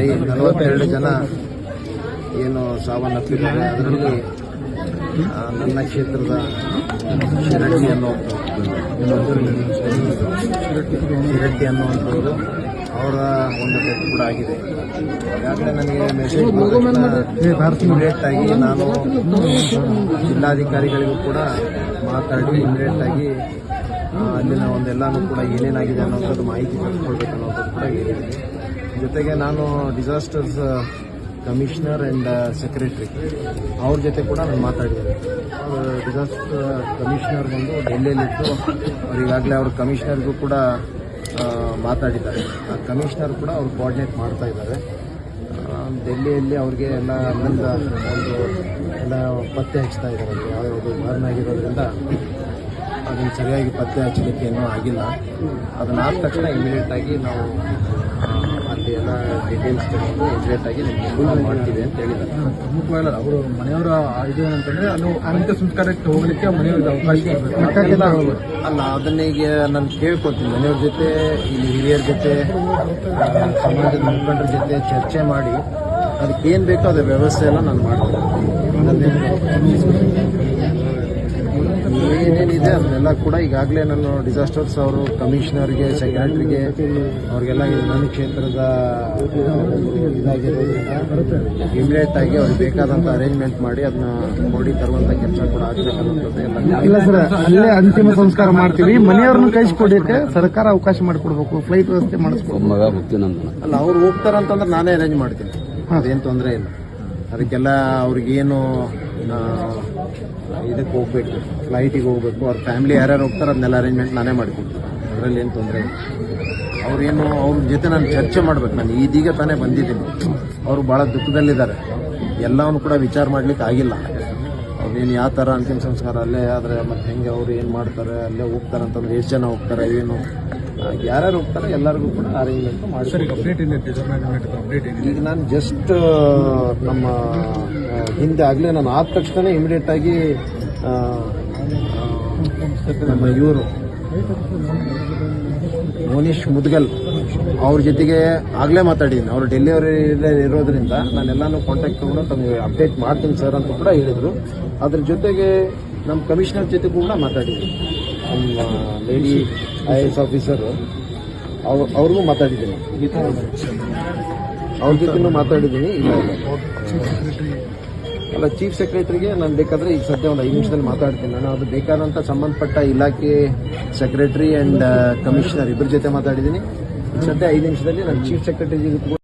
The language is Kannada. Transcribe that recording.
ಆಗಿ ನಲವತ್ತೆರಡು ಜನ ಏನು ಸಾವನ್ನಪ್ಪಿದ್ದಾರೆ. ಅದರಲ್ಲಿ ನನ್ನ ಕ್ಷೇತ್ರದ ಶಿರಟ್ಟಿ ಅನ್ನೋ ಶಿರಟ್ಟಿ ಅನ್ನುವಂಥದ್ದು ಅವರ ಒಂದು ಡೆತ್ ಕೂಡ ಆಗಿದೆ. ಈಗಾಗಲೇ ನನಗೆ ಮೆಸೇಜ್ ಇಮಿಡಿಯೇಟ್ ಆಗಿ ನಾನು ಜಿಲ್ಲಾಧಿಕಾರಿಗಳಿಗೂ ಕೂಡ ಮಾತಾಡಿ ಇಮಿಡಿಯೇಟ್ ಆಗಿ ಅಲ್ಲಿನ ಒಂದೆಲ್ಲನೂ ಕೂಡ ಏನೇನಾಗಿದೆ ಅನ್ನೋಂಥದ್ದು ಮಾಹಿತಿ ಪಡ್ಕೊಳ್ಬೇಕು ಅನ್ನೋದು ಕೂಡ ಹೇಳಿದ್ದೀನಿ. ಜೊತೆಗೆ ನಾನು ಡಿಸಾಸ್ಟರ್ಸ್ ಕಮಿಷನರ್ ಆ್ಯಂಡ್ ಸೆಕ್ರೆಟ್ರಿ ಅವ್ರ ಜೊತೆ ಕೂಡ ನಾನು ಮಾತಾಡಿದ್ದೇನೆ. ಡಿಸಾಸ್ಟರ್ ಕಮಿಷನರ್ ಬಂದು ಡೆಲ್ಲಿಯಲ್ಲಿದ್ದು, ಅವ್ರು ಈಗಾಗಲೇ ಅವ್ರ ಕಮಿಷನರ್ಗೂ ಕೂಡ ಮಾತಾಡಿದ್ದಾರೆ. ಆ ಕಮಿಷನರ್ ಕೂಡ ಅವ್ರು ಕೋಆರ್ಡಿನೇಟ್ ಮಾಡ್ತಾ ಇದ್ದಾರೆ. ಡೆಲ್ಲಿಯಲ್ಲಿ ಅವ್ರಿಗೆ ಎಲ್ಲ ಅಲ್ಲಿಂದ ಒಂದು ಎಲ್ಲ ಪತ್ತೆ ಹಚ್ತಾ ಇದ್ದಾರೆ. ಯಾವ್ಯಾವುದು ಬರ್ನ್ ಆಗಿರೋದ್ರಿಂದ ಅದನ್ನು ಸರಿಯಾಗಿ ಪತ್ತೆ ಹಚ್ಚಲಿಕ್ಕೆ ಏನೂ ಆಗಿಲ್ಲ. ಅದನ್ನಾದ ತಕ್ಷಣ ಇಮಿಡಿಯೇಟಾಗಿ ನಾವು ಅಲ್ಲಿ ಎಲ್ಲ ಡೀಟೇಲ್ಸ್ ತಗೊಂಡು ಇಮಿಡಿಯೇಟ್ ಆಗಿ ನಿಮ್ಗೆ ಮಾಡ್ತೀವಿ ಅಂತ ಹೇಳಿದ್ದಾರೆ. ಪ್ರಮುಖವಾಗಿ ಅವರು ಮನೆಯವರ ಇದು ಏನಂತಂದ್ರೆ ಅದು ಅಂತ್ಯ ಸಂಸ್ಕಾರಕ್ಕೆ ಹೋಗ್ಲಿಕ್ಕೆ ಮನೆಯವರಿಗೆ ಅವಕಾಶ. ಅಲ್ಲ ಅದನ್ನ ಈಗ ನಾನು ಕೇಳ್ಕೊತೀನಿ. ಮನೆಯವ್ರ ಜೊತೆ ಇಲ್ಲಿ ಹಿರಿಯರ ಜೊತೆ ಸಮಾಜದ ಮುಖಂಡರ ಜೊತೆ ಚರ್ಚೆ ಮಾಡಿ ಅದಕ್ಕೆ ಏನು ಬೇಕೋ ಅದೇ ವ್ಯವಸ್ಥೆ ಎಲ್ಲ ನಾನು ಮಾಡ್ತೀನಿ ಅದನ್ನೆಲ್ಲ ಕೂಡ ಈಗಾಗಲೇ ನಾನು ಡಿಸಾಸ್ಟರ್ಸ್ ಅವರು ಕಮಿಷನರ್ಗೆ ಸೆಕ್ರೆಟರಿಗೆ ಅವ್ರಿಗೆಲ್ಲ ನನ್ನ ಕ್ಷೇತ್ರದ ಇದಾಗಿರೋದ್ರಿಂದ ಇಮಿಡಿಯೇಟ್ ಆಗಿ ಅವ್ರಿಗೆ ಬೇಕಾದಂಥ ಅರೇಂಜ್ಮೆಂಟ್ ಮಾಡಿ ಅದನ್ನ ನೋಡಿ ತರುವಂತ ಕೆಲಸ ಕೂಡ ಇಲ್ಲ ಸರ್ ಅಲ್ಲೇ ಅಂತಿಮ ಸಂಸ್ಕಾರ ಮಾಡ್ತೀವಿ. ಮನೆಯವ್ರನ್ನ ಕಳಿಸ್ಕೊಡಕ್ಕೆ ಸರ್ಕಾರ ಅವಕಾಶ ಮಾಡಿಕೊಡ್ಬೇಕು ಫ್ಲೈಟ್ ವ್ಯವಸ್ಥೆ ಮಾಡಿಸ್ಬೇಕು ಮಗ ಮುಕ್ತಿನಂದನ ಅಲ್ಲ ಅವ್ರು ಹೋಗ್ತಾರಂತಂದ್ರೆ ನಾನೇ ಅರೇಂಜ್ ಮಾಡ್ತೀನಿ. ಅದೇನು ತೊಂದರೆ ಇಲ್ಲ. ಅದಕ್ಕೆಲ್ಲ ಅವ್ರಿಗೇನು ಇದಕ್ಕೆ ಹೋಗ್ಬೇಕು ಫ್ಲೈಟಿಗೆ ಹೋಗ್ಬೇಕು. ಅವ್ರ ಫ್ಯಾಮಿಲಿ ಯಾರ್ಯಾರು ಹೋಗ್ತಾರೆ ಅದನ್ನೆಲ್ಲ ಅರೇಂಜ್ಮೆಂಟ್ ನಾನೇ ಮಾಡ್ಕೊಡ್ತೀನಿ. ಅದರಲ್ಲಿ ಏನು ತೊಂದರೆ ಅವ್ರೇನು, ಅವ್ರ ಜೊತೆ ನಾನು ಚರ್ಚೆ ಮಾಡ್ಬೇಕು. ನಾನು ಇದೀಗ ತಾನೇ ಬಂದಿದ್ದೀನಿ. ಅವರು ಭಾಳ ದುಃಖದಲ್ಲಿದ್ದಾರೆ. ಎಲ್ಲವನ್ನು ಕೂಡ ವಿಚಾರ ಮಾಡ್ಲಿಕ್ಕೆ ಆಗಿಲ್ಲ. ಅವ್ರೇನು ಯಾವ ಥರ ಅಂತಿಮ ಸಂಸ್ಕಾರ ಅಲ್ಲೇ ಆದರೆ ಮತ್ತು ಹೆಂಗೆ ಅವ್ರು ಏನು ಮಾಡ್ತಾರೆ, ಅಲ್ಲೇ ಹೋಗ್ತಾರೆ ಅಂತಂದ್ರೆ ಎಷ್ಟು ಜನ ಹೋಗ್ತಾರೆ, ಏನು? ಯಾರ್ಯಾರು ಹೋಗ್ತಾರೆ ಎಲ್ಲರಿಗೂ ಕೂಡ ಅರೇಂಜ್ಮೆಂಟ್ ಮಾಡಿ ಈಗ ನಾನು ಜಸ್ಟ್ ನಮ್ಮ ಹಿಂದೆ ಆಗಲೇ ನಾನು ಆದ ತಕ್ಷಣ ಇಮಿಡಿಯೇಟ್ ಆಗಿ ನಮ್ಮ ಇವರು ಮೋನೀಶ್ ಮುದ್ಗಲ್ ಅವ್ರ ಜೊತೆಗೆ ಆಗಲೇ ಮಾತಾಡಿದ್ದೀನಿ. ಅವರು ಡೆಲಿವರಿ ಇರೋದ್ರಿಂದ ನಾನೆಲ್ಲಾನು ಕಾಂಟ್ಯಾಕ್ಟ್ ತಗೊಂಡು ತಮಗೆ ಅಪ್ಡೇಟ್ ಮಾಡ್ತೀನಿ ಸರ್ ಅಂತ ಕೂಡ ಹೇಳಿದರು. ಅದ್ರ ಜೊತೆಗೆ ನಮ್ಮ ಕಮಿಷನರ್ ಜೊತೆ ಕೂಡ ಮಾತಾಡಿದ್ದೀನಿ. ನಮ್ಮ ಲೇಡಿ ಐ ಎಸ್ ಆಫೀಸರು ಅವ್ರು, ಅವ್ರಿಗೂ ಮಾತಾಡಿದ್ದೀನಿ. ಅವ್ರ ಜೊತೆನೂ ಮಾತಾಡಿದ್ದೀನಿ, ಇಲ್ಲ ಅಲ್ಲ ಚೀಫ್ ಸೆಕ್ರೆಟರಿಗೆ ನಾನು ಬೇಕಾದ್ರೆ ಈಗ ಸದ್ಯ ಒಂದು ಐದು ನಿಮಿಷದಲ್ಲಿ ಮಾತಾಡ್ತೀನಿ. ನಾನು ಅದು ಬೇಕಾದಂಥ ಸಂಬಂಧಪಟ್ಟ ಇಲಾಖೆ ಸೆಕ್ರೆಟರಿ ಆ್ಯಂಡ್ ಕಮಿಷನರ್ ಇಬ್ಬರ ಜೊತೆ ಮಾತಾಡಿದ್ದೀನಿ. ಸದ್ಯ ಐದು ನಿಮಿಷದಲ್ಲಿ ನಾನು ಚೀಫ್ ಸೆಕ್ರೆಟರಿ